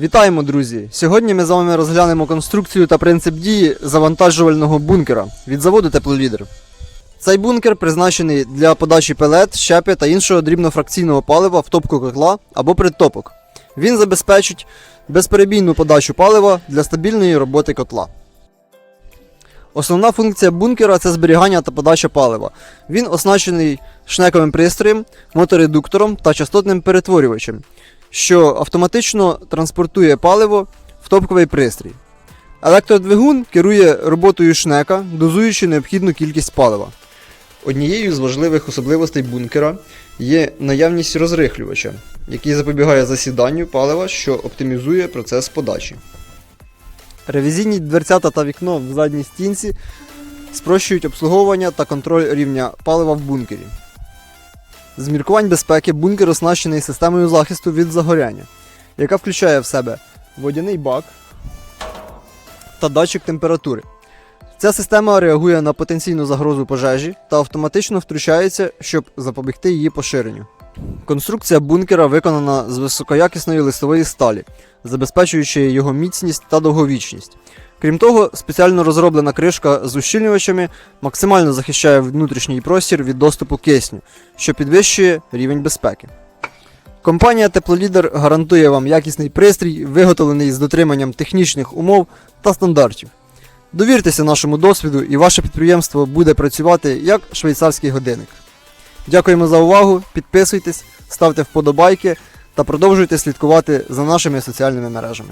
Вітаємо, друзі! Сьогодні ми з вами розглянемо конструкцію та принцип дії завантажувального бункера від заводу Теплолідер. Цей бункер призначений для подачі пелет, щепи та іншого дрібнофракційного палива в топку котла або притопок. Він забезпечить безперебійну подачу палива для стабільної роботи котла. Основна функція бункера це зберігання та подача палива. Він оснащений шнековим пристроєм, моторедуктором та частотним перетворювачем, що автоматично транспортує паливо в топковий пристрій. Електродвигун керує роботою шнека, дозуючи необхідну кількість палива. Однією з важливих особливостей бункера є наявність розрихлювача, який запобігає засіданню палива, що оптимізує процес подачі. Ревізійні дверцята та вікно в задній стінці спрощують обслуговування та контроль рівня палива в бункері. З міркувань безпеки бункер оснащений системою захисту від загоряння, яка включає в себе водяний бак та датчик температури. Ця система реагує на потенційну загрозу пожежі та автоматично втручається, щоб запобігти її поширенню. Конструкція бункера виконана з високоякісної листової сталі, забезпечуючи його міцність та довговічність. Крім того, спеціально розроблена кришка з ущільнювачами максимально захищає внутрішній простір від доступу кисню, що підвищує рівень безпеки. Компанія Теплолідер гарантує вам якісний пристрій, виготовлений з дотриманням технічних умов та стандартів. Довіртеся нашому досвіду, і ваше підприємство буде працювати як швейцарський годинник. Дякуємо за увагу, підписуйтесь, ставте вподобайки та продовжуйте слідкувати за нашими соціальними мережами.